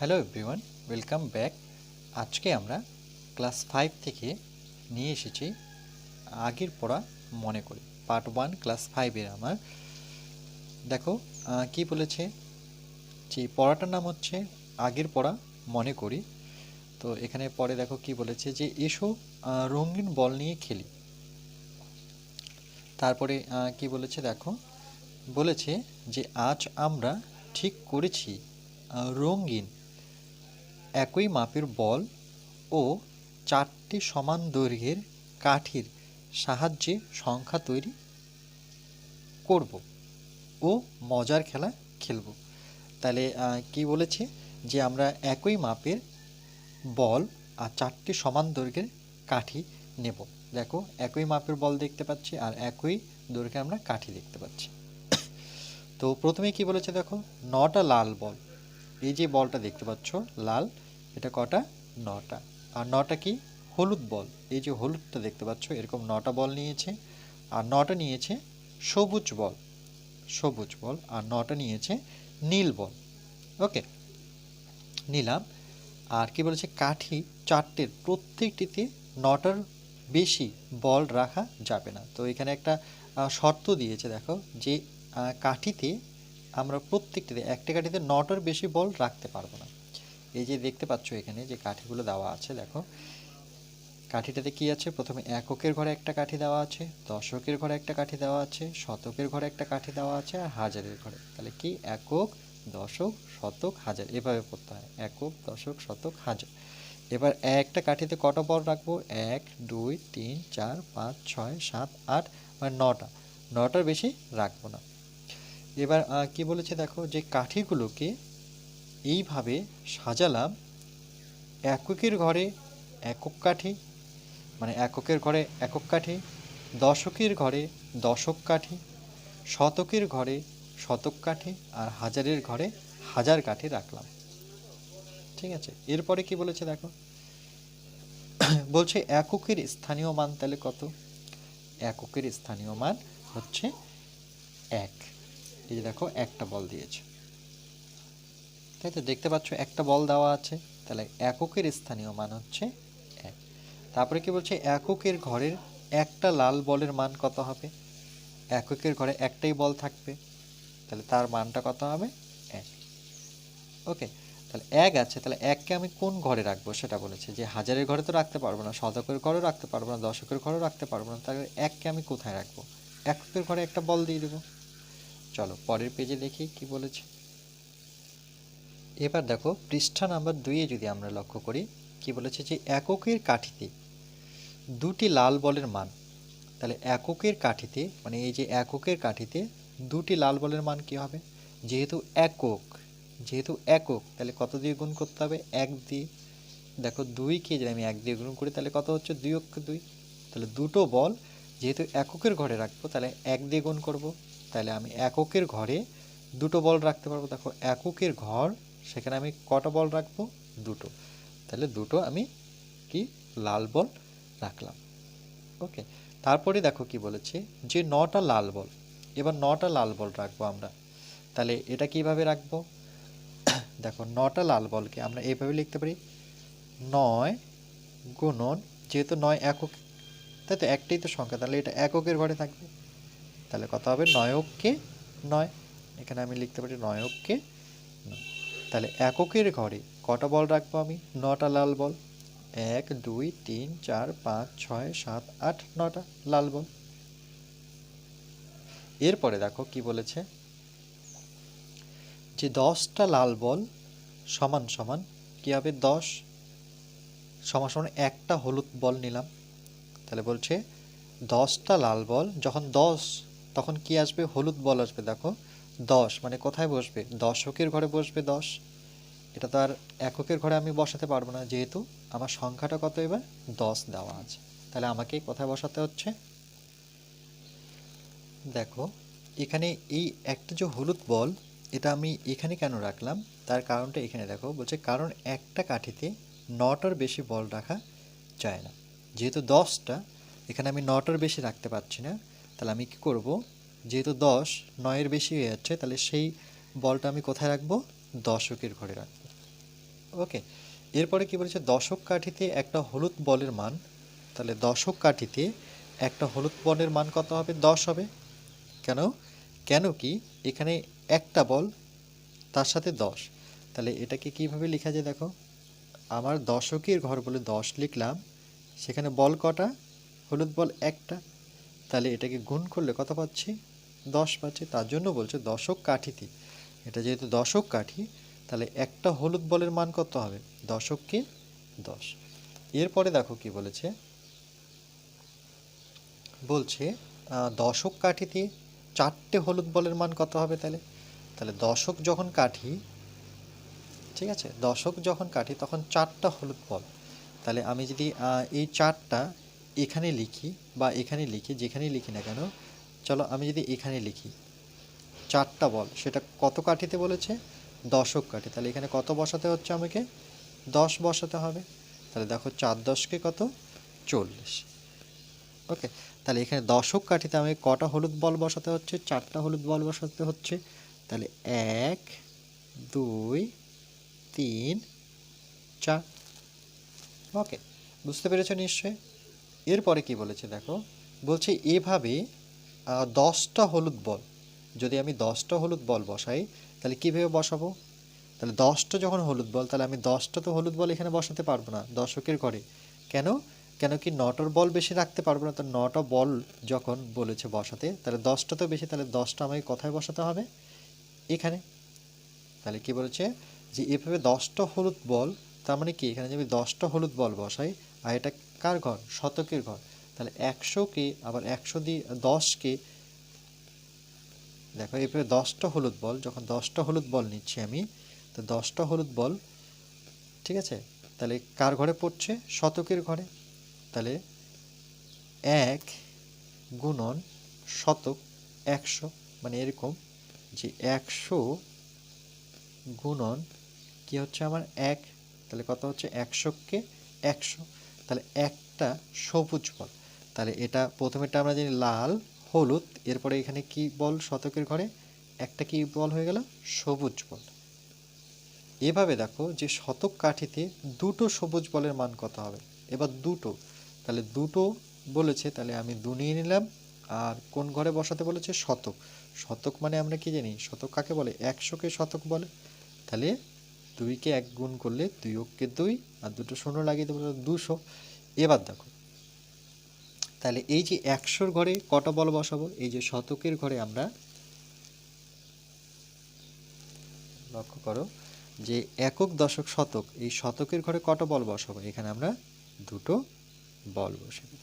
Hello everyone welcome back আজকে আমরা class five থেকে নিয়ে এসেছি। আগের পড়া মনে করি। পার্ট ওয়ান ক্লাস ফাইভের আমার। দেখো কি বলেছে? যে পড়াটার নাম হচ্ছে আগের পড়া মনে করি। তো এখানে পরে দেখো কি বলেছে যে, এসো রঙিন বল নিয়ে খেলি। তারপরে কি বলেছে দেখো? বলেছে যে, আজ আমরা ঠিক করেছি রঙিন। একই মাপের বল ও চারটি সমান দৈর্ঘ্যের কাঠির সাহায্যে সংখ্যা তৈরি করব ও মজার খেলা খেলব। তাহলে কি বলেছে যে আমরা একই মাপের বল আর চারটি সমান দৈর্ঘ্যের কাঠি নেব। দেখো, একই মাপের বল দেখতে পাচ্ছি আর একই দৈর্ঘ্যে আমরা কাঠি দেখতে পাচ্ছি। তো প্রথমে কি বলেছে দেখো? নটা লাল বল। এই যে বলটা দেখতে পাচ্ছ, লাল, এটা কটা? নটা। আর নটা কি? হলুদ বল। এই যে হলুদটা দেখতে পাচ্ছ, এরকম নটা বল নিয়েছে। আর নটা নিয়েছে সবুজ বল। সবুজ বল। আর নটা নিয়েছে নীল বল। ওকে, নিলাম। আর কি বলেছে? কাঠি চারটের প্রত্যেকটিতে নটার বেশি বল রাখা যাবে না। তো এখানে একটা শর্ত দিয়েছে, দেখো, যে কাঠিতে আমরা প্রত্যেকটিতে একটা কাঠিতে নটার বেশি বল রাখতে পারব না। এই যে দেখতে পাচ্ছ এখানে যে কাঠিগুলো দেওয়া আছে, দেখো। কাঠিটাতে কি আছে? প্রথমে এককের ঘরে একটা কাঠি দেওয়া আছে, দশকের ঘরে একটা কাঠি দেওয়া আছে, শতকের ঘরে একটা কাঠি দেওয়া আছে আর হাজারের ঘরে। তাহলে কি? একক, দশক, শতক, হাজার। এভাবে পড়তে হয়। একক, দশক, শতক, হাজার। এবার একটা কাঠিতে কটা বল রাখব? এক, দুই, তিন, চার, পাঁচ, ছয়, সাত, আট মানে নটা। নটার বেশি রাখব না। এবার কি বলেছে দেখো, যে কাঠিগুলোকে এইভাবে সাজালাম, এককের ঘরে একক কাঠি মানে এককের ঘরে একক কাঠি, দশকের ঘরে দশক কাঠি, শতকের ঘরে শতক কাঠি, আর হাজারের ঘরে হাজার কাঠি রাখলাম। ঠিক আছে? এরপরে কি বলেছে দেখো? বলছে, এককের স্থানীয় মান তাহলে কত? এককের স্থানীয় মান হচ্ছে এক। এই যে দেখো, একটা বল দিয়েছে। তাই তো দেখতে পাচ্ছ, একটা বল দেওয়া আছে। তাহলে এককের স্থানীয় মান হচ্ছে এক। তারপরে কি বলছে? এককের ঘরের একটা লাল বলের মান কত হবে? এককের ঘরে একটাই বল থাকবে। তাহলে তার মানটা কত হবে? এক। ওকে, তাহলে এক আছে। তাহলে এককে আমি কোন ঘরে রাখব সেটা বলেছে। যে হাজারের ঘরে তো রাখতে পারব না, শতকের ঘরেও রাখতে পারব না, দশকের ঘরেও রাখতে পারব না, তাহলে এককে আমি কোথায় রাখব? এককের ঘরে একটা বল দিয়ে দেবো। চলো, পরের পেজে দেখি কি বলেছে। এবার দেখো, পৃষ্ঠা নাম্বার দুইয়ে যদি আমরা লক্ষ্য করি, কি বলেছে যে এককের কাঠিতে দুটি লাল বলের মান। তাহলে এককের কাঠিতে মানে এই যে এককের কাঠিতে দুটি লাল বলের মান কি হবে? যেহেতু একক যেহেতু একক, তাহলে কত দিয়ে গুণ করতে হবে? এক দিয়ে। দেখো দুইকে যদি আমি এক দিয়ে গুণ করি, তাহলে কত হচ্ছে? দুই অক্ষ দুই। তাহলে দুটো বল, যেহেতু এককের ঘরে রাখব, তাহলে এক দিয়ে গুণ করব। তাহলে আমি এককের ঘরে দুটো বল রাখতে পারব। দেখো, এককের ঘর, সেখানে আমি কটা বল রাখব? দুটো। তাহলে দুটো আমি কি? লাল বল রাখলাম। ওকে। তারপরে দেখো কি বলেছে যে নটা লাল বল। এবার নটা লাল বল রাখব আমরা। তাহলে এটা কীভাবে রাখব? দেখো, নটা লাল বলকে আমরা এইভাবে লিখতে পারি। নয় গুণন, যেহেতু নয় একক, তাই তো একটাই তো সংখ্যা, তাহলে এটা এককের ঘরে থাকবে। তাহলে কত হবে নয়ককে নয়। এখানে আমি লিখতে পারি নয়ককে নয়। তাহলে এককের ঘরে কটা বল রাখব আমি? নটা লাল বল। এক, দুই, তিন, চার, পাঁচ, ছয়, সাত, আট, নটা লাল বল। এরপরে দেখো কি বলেছে? যে দশটা লাল বল সমান সমান কি হবে? দশ। সমান সমান একটা হলুদ বল নিলাম। তাহলে বলছে দশটা লাল বল যখন দশ তখন কি আসবে? হলুদ বল আসবে, দেখো। দশ মানে কোথায় বসবে? দশকের ঘরে বসবে দশ। এটা তো আর এককের ঘরে আমি বসাতে পারব না, যেহেতু আমার সংখ্যাটা কত এবার? দশ দেওয়া আছে। তাহলে আমাকে কোথায় বসাতে হচ্ছে? দেখো, এখানে এই একটা যে হলুদ বল, এটা আমি এখানে কেন রাখলাম? তার কারণটা এখানে দেখো, বলছে কারণ একটা কাঠিতে নটার বেশি বল রাখা যায় না। যেহেতু দশটা, এখানে আমি নটার বেশি রাখতে পারছি না। তাহলে আমি কি করব? যেহেতু দশ, নয়ের বেশি হয়ে যাচ্ছে, তাহলে সেই বলটা আমি কোথায় রাখব? দশকের ঘরে রাখব। ওকে, এরপরে কি বলেছে? দশক কাঠিতে একটা হলুদ বলের মান, তাহলে দশক কাঠিতে একটা হলুদ বলের মান কত হবে? দশ হবে। কেন? কেন কি? এখানে একটা বল, তার সাথে দশ। তাহলে এটাকে কীভাবে লেখা যায় দেখো? আমার দশকের ঘর বলে দশ লিখলাম, সেখানে বল কটা? হলুদ বল একটা তাহলে এটাকে গুণ করলে কত পাচ্ছি? দশ পাচ্ছি। তার জন্য বলছে দশক কাঠিতে। এটা যেহেতু দশক কাঠি, তাহলে একটা হলুদ বলের মান কত হবে? দশককে দশ। এরপরে দেখো কি বলেছে। বলছে দশক কাঠিতে, চারটে হলুদ বলের মান কত হবে তাহলে? তাহলে দশক যখন কাঠি, ঠিক আছে? দশক যখন কাঠি, তখন চারটা হলুদ বল। তাহলে আমি যদি এই চারটা এখানে লিখি বা এখানে লিখি, যেখানেই লিখি না কেন, চলো আমি যদি এখানে লিখি। চারটা বল, সেটা কত কাঠিতে বলেছে? দশক কাঠি। তাহলে এখানে কত বসাতে হচ্ছে আমাকে? দশ বসাতে হবে। তাহলে দেখো চার দশকে কত? চল্লিশ। ওকে, তাহলে এখানে দশক কাঠিতে আমাকে কটা হলুদ বল বসাতে হচ্ছে? চারটা হলুদ বল বসাতে হচ্ছে। তাহলে এক, দুই, তিন, চার। ওকে, বুঝতে পেরেছ নিশ্চয়ই? এরপরে কি বলেছে দেখো? বলছে, এভাবে দশটা হলুদ বল, যদি আমি দশটা হলুদ বল বসাই, তাহলে কীভাবে বসাবো? তাহলে দশটা যখন হলুদ বল, তাহলে আমি দশটা তো হলুদ বল এখানে বসাতে পারব না দশকের ঘরে। কেন? কেন কি নটার বল বেশি রাখতে পারব না, তো নটা বল যখন বলেছে বসাতে, তাহলে দশটা তো বেশি, তাহলে দশটা আমাকে কোথায় বসাতে হবে? এখানে। তাহলে কি বলেছে? যে, এভাবে দশটা হলুদ বল, তার মানে কি? এখানে যদি দশটা হলুদ বল বসাই, আর এটা কার ঘর? শতকের ঘর। তাহলে একশোকে আবার একশো দিয়ে দশকে দেখো এভাবে দশটা হলুদ বল, যখন দশটা হলুদ বল নিচ্ছি আমি, তো দশটা হলুদ বল, ঠিক আছে? তাহলে কার ঘরে পড়ছে? শতকের ঘরে। তাহলে এক গুণন শতক একশো মানে এরকম যে একশো গুণন কি হচ্ছে আমার? এক। তাহলে কত হচ্ছে? একশোকে একশো। তাহলে একটা সবুজ বল। তাহলে এটা প্রথমেটা আমরা জানি লাল, হলুদ, এরপরে এখানে কি বল শতকের ঘরে? একটা কি বল হয়ে গেল? সবুজ বল। এভাবে দেখো যে শতক কাঠিতে দুটো সবুজ বলের মান কত হবে? এবার দুটো। তাহলে দুটো বলেছে, তাহলে আমি দু নিয়ে নিলাম, আর কোন ঘরে বসাতে বলেছে? শতক। শতক মানে আমরা কি জানি? শতক কাকে বলে? একশোকে শতক বলে। তাহলে দুইকে এক গুণ করলে দুই অক্ষে দুই আর দুটো শূন্য লাগিয়ে দেবো দুশো। এবার দেখো, তাহলে এই যে একশোর ঘরে কটা বল বসাবো? এই যে শতকের ঘরে আমরা লক্ষ্য করো যে একক দশক শতক, এই শতকের ঘরে কটা বল বসাবো? এখানে আমরা দুটো বল বসাবো।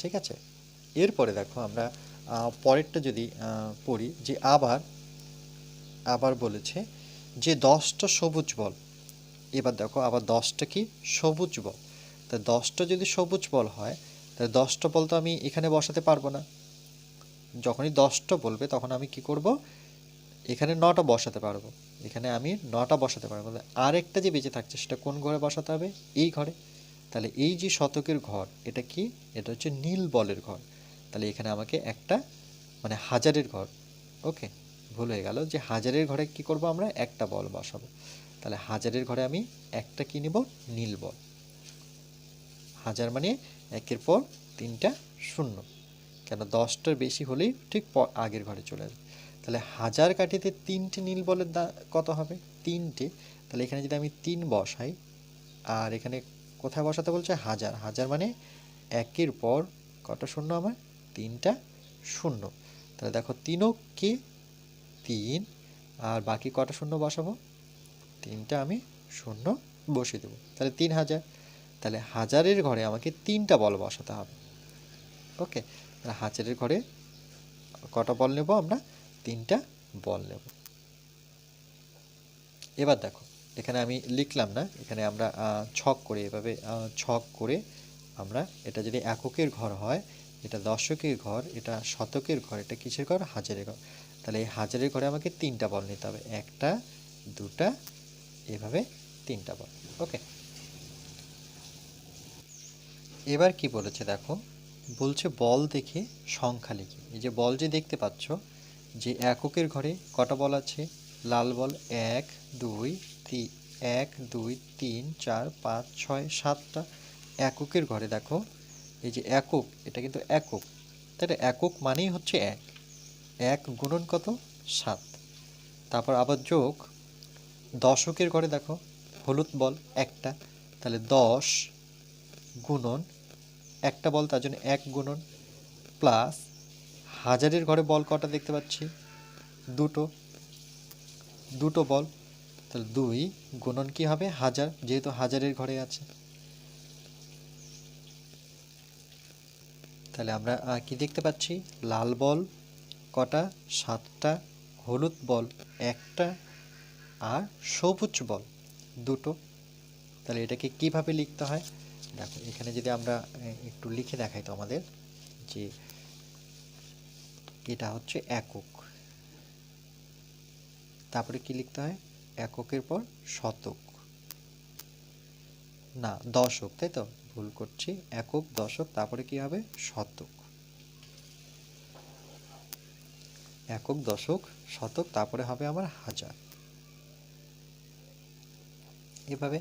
ঠিক আছে? এরপরে দেখো আমরা পরেরটা যদি পড়ি যে আবার আবার বলেছে যে দশটা সবুজ বল, এবার দেখো আবার দশটা কি? সবুজ বল। তা দশটা যদি সবুজ বল হয়, তাহলে দশটা বল তো আমি এখানে বসাতে পারব না। যখনই দশটা বলবে, তখন আমি কি করব? এখানে নটা বসাতে পারব। এখানে আমি নটা বসাতে পারব। আরেকটা যে বেঁচে থাকছে, সেটা কোন ঘরে বসাতে হবে? এই ঘরে। তাহলে এই যে শতকের ঘর, এটা কি? এটা হচ্ছে নীল বলের ঘর। তাহলে এখানে আমাকে একটা মানে হাজারের ঘর। ওকে? ভুল হয়ে গেল যে হাজারের ঘরে কি করব আমরা? একটা বল বসাবো। তাহলে হাজারের ঘরে আমি একটা কি নিব? নীল বল। হাজার মানে একের পর তিনটা শূন্য। কেন? দশটার বেশি হলেই ঠিক আগের ঘরে চলে আসবে। তাহলে হাজার কাঠিতে তিনটে নীল বলের দা কত হবে? তিনটে। তাহলে এখানে যদি আমি তিন বসাই, আর এখানে কোথায় বসাতে বলছে? হাজার। হাজার মানে একের পর কটা শূন্য আমার? তিনটা শূন্য। তাহলে দেখো তিনও কে তিন, আর বাকি কটা শূন্য বসাবো? তিনটা আমি শূন্য বসিয়ে দেবো। তাহলে তিন হাজার। তাহলে হাজারের ঘরে আমাকে তিনটা বল বসাতে হবে। ওকে, তাহলে হাজারের ঘরে কটা বল নেব আমরা? তিনটা বল নেব। এবার দেখো, এখানে আমি লিখলাম না, এখানে আমরা ছক করে, এভাবে ছক করে আমরা এটা যদি এককের ঘর হয়, এটা দশকের ঘর, এটা শতকের ঘর, এটা কিসের ঘর? হাজারের ঘর। তাহলে এই হাজারের ঘরে আমাকে তিনটা বল নিতে হবে। একটা, দুটা, এভাবে তিনটা বল। ওকে। এবার কি বলেছে দেখো? বলছে বল দেখে সংখ্যা লিখি। এই যে বল যে দেখতে পাচ্ছ, যে এককের ঘরে কটা বল আছে? লাল বল এক, দুই তিন এক, দুই, তিন, চার, পাঁচ, ছয়, সাতটা এককের ঘরে। দেখো, এই যে একক, এটা কিন্তু একক। না? একক মানেই হচ্ছে এক। এক গুণন কত? সাত। তারপর আবার যোগ। দশকের ঘরে দেখো, হলুদ বল একটা, তাহলে দশ গুণন একটা বল, তার জন্য এক গুণন প্লাস হাজারের ঘরে বল কটা দেখতে পাচ্ছি? দুটো। দুটো বল, তাহলে দুই গুণন কি হবে? হাজার, যেহেতু হাজারের ঘরে আছে। তাহলে আমরা কি দেখতে পাচ্ছি? লাল বল কটা, সাতটা, হলুদ বল, একটা আর সবুজ বল, দুটো। তাহলে এটাকে কীভাবে লিখতে হয়? দেখো, এখানে যদি আমরা একটু লিখে দেখাই তো আমাদের যে এটা হচ্ছে একক। তারপরে কি লিখতে হয়? এককের পর শতক। না, দশক, তাই তো? ভুল করছি। একক, দশক, তারপরে কি হবে? শতক। একক দশক, শতক, তারপরে হবে আমার হাজার। এভাবে,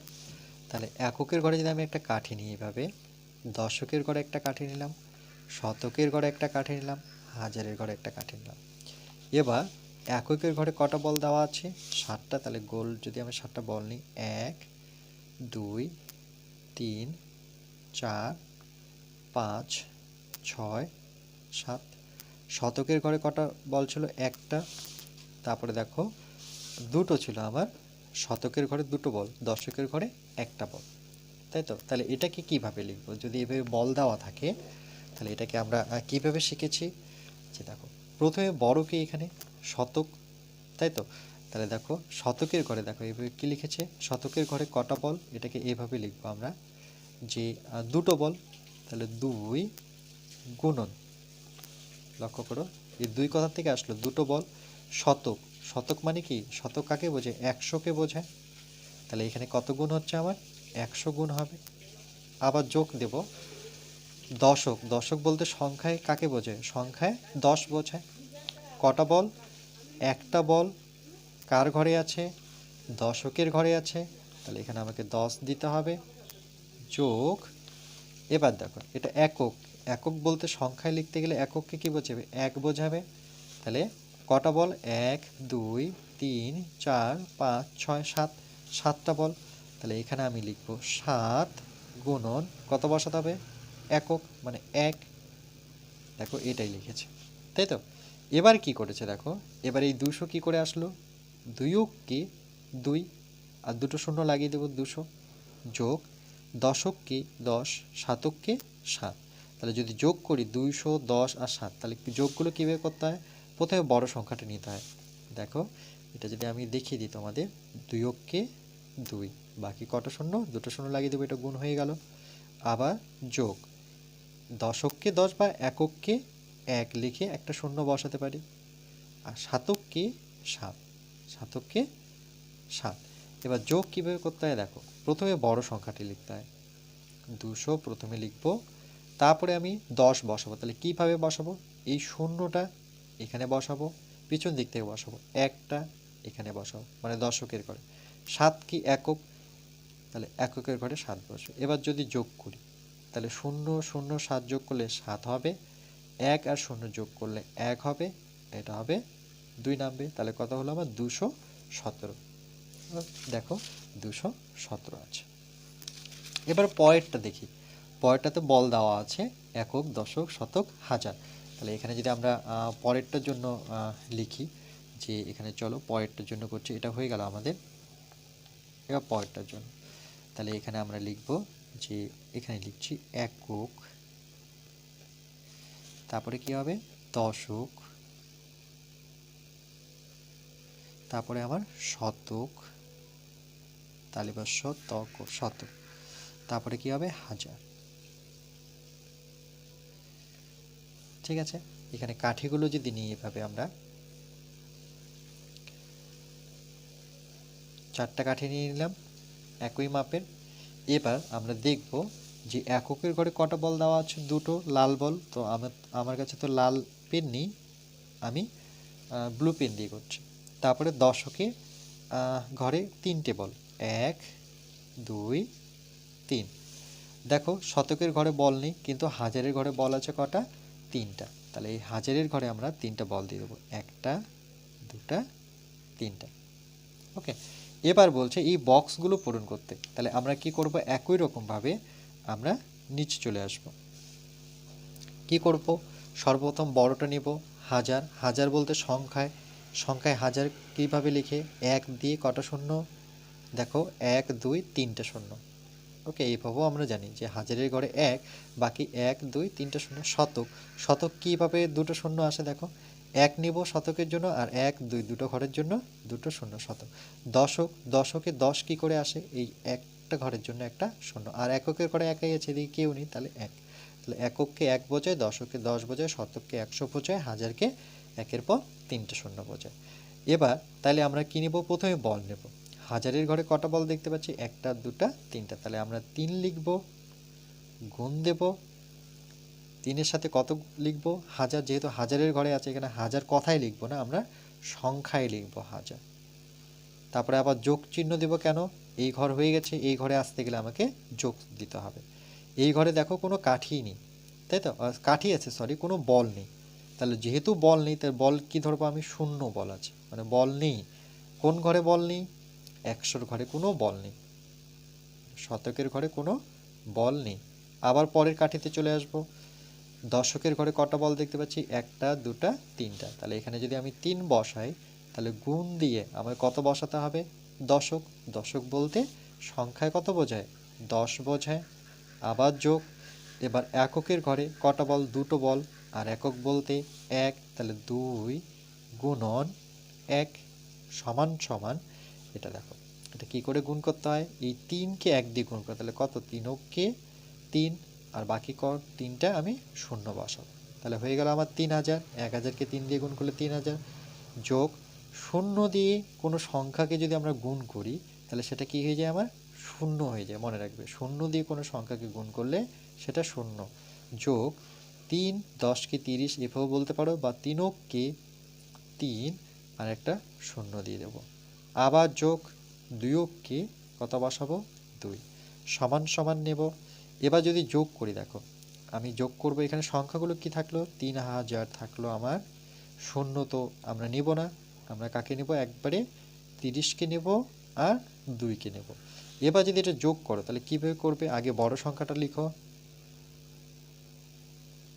তাহলে এককের ঘরে যদি আমি একটা কাঠি নিই এভাবে, দশকের ঘরে একটা কাঠি নিলাম, শতকের ঘরে একটা কাঠি নিলাম, হাজারের ঘরে একটা কাঠি নিলাম। এবার এককের ঘরে কটা বল দেওয়া আছে? সাতটা, তাহলে গোল যদি আমি সাতটা বল নিই, এক, দুই, তিন, চার, পাঁচ, ছয়, সাত শতকের ঘরে কটা বল ছিল? একটা। তারপরে দেখো, দুটো ছিল আমার শতকের ঘরে দুটো বল, দশকের ঘরে একটা বল। তাই তো? তাহলে এটাকে কীভাবে লিখব? যদি এভাবে বল দেওয়া থাকে, তাহলে এটাকে আমরা কীভাবে শিখেছি? যে দেখো, প্রথমে বড় কি এখানে? শতক। তাই তো? তাহলে দেখো, শতকের ঘরে দেখো এইভাবে কি লিখেছে? শতকের ঘরে কটা বল? এটাকে এইভাবে লিখব আমরা। যে দুটো বল, তাহলে দুই গুণন লক্ষ্য করো, এই দুই কথা থেকে আসলো, দুটো বল, শতক। শতক মানে কি? শতক কাকে বোঝে? একশোকে বোঝায় তাহলে এখানে কত গুণ হচ্ছে আমার? একশো গুণ হবে। আবার যোগ দেব। দশক। দশক বলতে সংখ্যায় কাকে বোঝে? সংখ্যায় দশ বোঝায় কটা বল? একটা বল। কার ঘরে আছে? দশকের ঘরে আছে। তাহলে এখানে আমাকে দশ দিতে হবে। যোগ। এবার দেখো, এটা একক। একক বলতে সংখ্যায় লিখতে গেলে একককে কি বোঝাবে? এক বোঝাবে। তাহলে কটা বল? এক, দুই, তিন, চার, পাঁচ, ছয়, সাত। সাতটা বল। তাহলে এখানে আমি লিখব সাত গুণন কত বসাতে হবে? একক মানে এক। দেখো এটাই লিখেছে। তাই তো? এবার কি করেছে দেখো? এবার এই দুশো কি করে আসলো? দুইক কি? দুই। আর দুটো শূন্য লাগিয়ে দেবো দুশো। যোগ দশক কি? দশ। শতক কি? সাত। তাহলে যদি যোগ করি দুইশো দশ আর সাত, তাহলে যোগগুলো কীভাবে করতে হয়? প্রথমে বড় সংখ্যাটা নিতে হয়। দেখো, এটা যদি আমি দেখিয়ে দিই তোমাদের দুইকে দুই, বাকি কত শূন্য? দুটো শূন্য লাগিয়ে দেবো, এটা গুণ হয়ে গেল। আবার যোগ। দশককে দশ বা একককে এক লিখে একটা শূন্য বসাতে পারি। আর সাতককে সাত সাতককে সাত। এবার যোগ কীভাবে করতে হয় দেখো, প্রথমে বড় সংখ্যাটি লিখতে হয়। দুশো, প্রথমে লিখব তারপরে আমি দশ বসাবো। তাহলে কীভাবে বসাবো? এই শূন্যটা এখানে বসাবো, পিছন দিক থেকে বসাবো। একটা এখানে বসাবো মানে দশকের ঘরে। সাত কি একক? তাহলে এককের ঘরে সাত বসবে। এবার যদি যোগ করি, তাহলে শূন্য শূন্য, সাত যোগ করলে সাত হবে। এক আর শূন্য যোগ করলে এক হবে, এটা হবে দুই নামবে। তাহলে কত হলো আমার? দুশো সতেরো। দেখো, দুশো সতেরো আছে। এবার পরেরটা দেখি। পরেরটাতে বল দেওয়া আছে, একক, দশক, শতক, হাজার। তাহলে এখানে যদি আমরা পরেরটার জন্য লিখি, যে এখানে চলো পরেরটার জন্য করছি, এটা হয়ে গেল আমাদের। এবার পরেরটার জন্য। তাহলে এখানে আমরা লিখব যে, এখানে লিখছি একক, তারপরে কি হবে? দশক, তারপরে আমার শতক, তাহলে বা শতক শতক, তারপরে কি হবে? হাজার। ঠিক আছে? এখানে কাঠিগুলো যদি নিই এভাবে আমরা। চারটা কাঠি নিয়ে নিলাম, একই মাপের। এবার আমরা দেখব যে এককের ঘরে কটা বল দেওয়া আছে? দুটো, লাল বল। তো আমার আমার কাছে তো লাল পেন নেই, আমি ব্লু পেন দিয়ে করছি। তারপরে দশকে ঘরে তিনটে বল। এক, দুই, তিন। দেখো, শতকের ঘরে বল নেই, কিন্তু হাজারের ঘরে বল আছে কটা? তিনটা। তাহলে এই হাজারের ঘরে আমরা তিনটা বল দিয়ে দেবো। একটা, দুটা, তিনটা। ওকে? এবার বলছে এই বক্সগুলো পূরণ করতে। তাহলে আমরা কি করব? একই রকমভাবে আমরা নিচে চলে আসব। কি করব? সর্বপ্রথম বড়টা নিব, হাজার। হাজার বলতে সংখ্যায়। সংখ্যায় হাজার কীভাবে লিখে? এক দিয়ে কটা শূন্য? দেখো, এক, দুই, তিনটা শূন্য। ওকে এইভাবেও আমরা জানি যে হাজারের ঘরে এক, বাকি এক, দুই, তিনটা শূন্য শতক। শতক কীভাবে দুটো শূন্য আসে দেখো? এক নিব শতকের জন্য আর এক, দুই, দুটো ঘরের জন্য দুটো শূন্য শতক। দশক, দশকে দশ কি করে আসে? এই একটা ঘরের জন্য একটা শূন্য। আর এককের ঘরে একাই আছে, এদিকে কেউ নেই, তাহলে এক। তাহলে একককে এক বোঝায়, দশকে দশ বোঝায়, শতককে একশো বোঝায়, হাজারকে একের পর তিনটে শূন্য বোঝায়। এবার তাহলে আমরা কী নেব? প্রথমে বল নেব। হাজারের ঘরে কটা বল দেখতে পাচ্ছি? একটা, দুটা, তিনটা। তাহলে আমরা তিন লিখব, গুণ দেব। তিনের সাথে কত লিখব? হাজার, যেহেতু হাজারের ঘরে আছে, এখানে হাজার কথাই লিখব না, আমরা সংখ্যায় লিখব হাজার। তারপরে আবার যোগ চিহ্ন দেব কেন? এই ঘর হয়ে গেছে, এই ঘরে আসতে গেলে আমাকে যোগ দিতে হবে। এই ঘরে দেখো কোনো কাঠি নেই, তাই তো? কাঠি আছে সরি কোনো বল নেই। তাহলে যেহেতু বল নেই তার বল কি ধরবো? আমি শূন্য বল আছে। মানে বল নেই। কোন ঘরে বল নেই? একশোর ঘরে কোনো বল নেই। শতকের ঘরে কোনো বল নেই। আবার পরের কাঠিতে চলে আসব। দশকের ঘরে কটা বল দেখতে পাচ্ছি? একটা, দুটা, তিনটা। তাহলে এখানে যদি আমি তিন বসাই, তাহলে গুণ দিয়ে আমার কত বসাতে হবে? দশক। দশক বলতে সংখ্যায় কত বোঝায়? দশ বোঝায়। আবার যোগ। এবার এককের ঘরে কটা বল? দুটো বল। আর একক বলতে এক, তাহলে দুই গুণন এক সমান সমান এটা দেখো। এটা কি করে গুণ করতে হয়? এই তিনকে এক দিয়ে গুণ করতে তাহলে কত? তিন তিনকে তিন, আর বাকি ক? তিনটা আমি শূন্য বসাবো। তাহলে হয়ে গেল আমার তিন হাজার। এক হাজারকে তিন দিয়ে গুণ করলে তিন হাজার। যোগ শূন্য দিয়ে কোনো সংখ্যাকে যদি আমরা গুণ করি, তাহলে সেটা কি হয়ে যায় আমার? শূন্য হয়ে যায়। মনে রাখবে। শূন্য দিয়ে কোনো সংখ্যাকে গুণ করলে সেটা শূন্য। যোগ তিন, দশকে তিরিশ এভাবেও বলতে পারো, বা তিনককে তিন, আর একটা শূন্য দিয়ে দেবো। আবার যোগ দুইককে কত বসাবো? দুই। সমান সমান নেব। এবার যদি যোগ করি, দেখো, আমি যোগ করব, এখানে সংখ্যাগুলো কি থাকল? তিন হাজার থাকল আমার। শূন্য তো আমরা নেব না। আমরা কাকে নেব? একবারে তিরিশকে নেব আর দুইকে নেব। এবার যদি এটা যোগ করো, তাহলে কীভাবে করবে? আগে বড় সংখ্যাটা লিখো।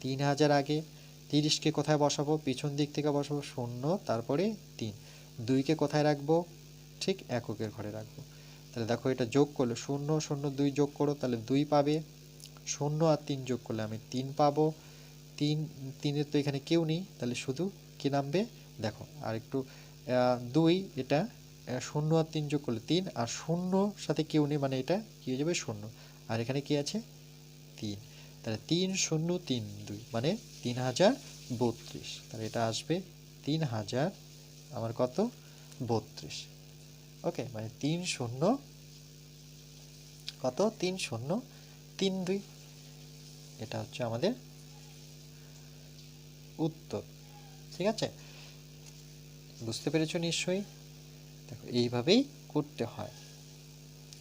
তিন হাজার আগে তিরিশকে কোথায় বসাবো? পিছন দিক থেকে বসাবো। শূন্য, তারপরে তিন। দুইকে কোথায় রাখব? ঠিক এককের ঘরে রাখব। তাহলে দেখো এটা যোগ করলে শূন্য শূন্য দুই যোগ করো, তাহলে দুই পাবে। শূন্য আর তিন যোগ করলে আমি তিন পাবো। তিন, তিনের তো এখানে কেউ নেই, তাহলে শুধু কি নামবে? দেখো, আর একটু দুই, এটা শূন্য আর তিন যোগ করলে তিন, আর শূন্য সাথে কেউ নেই মানে এটা কি হয়ে যাবে? শূন্য। আর এখানে কি আছে? তিন। তাহলে তিন, শূন্য, তিন, দুই মানে তিন হাজার বত্রিশ। তাহলে এটা আসবে তিন হাজার, আমার কত? বত্রিশ। ওকে মানে তিন শূন্য। কত? তিন শূন্য। তিন দুই। এটা হচ্ছে আমাদের উত্তর। ঠিক আছে? বুঝতে পেরেছ নিশ্চয়ই? দেখো, এইভাবেই করতে হয়।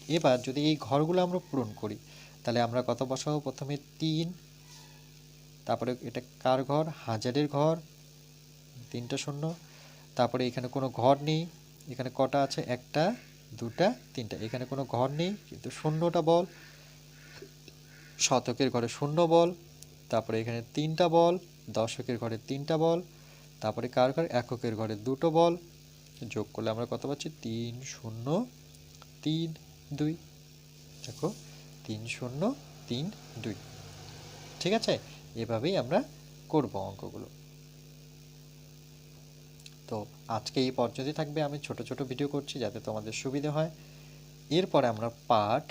এবার যদি এই ঘরগুলো আমরা পূরণ করি, তাহলে আমরা কত বসাবো? প্রথমে তিন, তারপরে এটা কার ঘর? হাজারের ঘর। তিনটা শূন্য। তারপরে এখানে কোনো ঘর নেই। এখানে কটা আছে? একটা, দুটা, তিনটা। এখানে কোনো ঘর নেই, কিন্তু শূন্যটা বল। শতকের ঘরে শূন্য বল। তারপরে এখানে তিনটা বল। দশকের ঘরে তিনটা বল। তারপরে কার ঘর? এককের ঘরে দুটো বল। যোগ করলে আমরা কত পাচ্ছি? তিন শূন্য, তিন দুই। দেখো, তিন শূন্য, তিন দুই। ঠিক আছে? এভাবেই আমরা করব অঙ্কগুলো। তো আজকে এই পর্যন্তই থাকবে, আমি ছোট ছোট ভিডিও করছি যাতে তোমাদের সুবিধে হয়। এরপরে আমরা পার্ট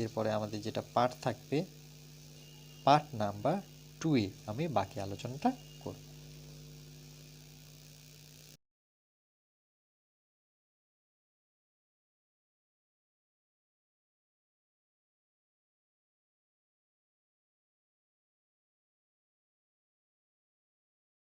এরপরে আমাদের যেটা পার্ট থাকবে পার্ট নাম্বার টুয়ে আমি বাকি আলোচনাটা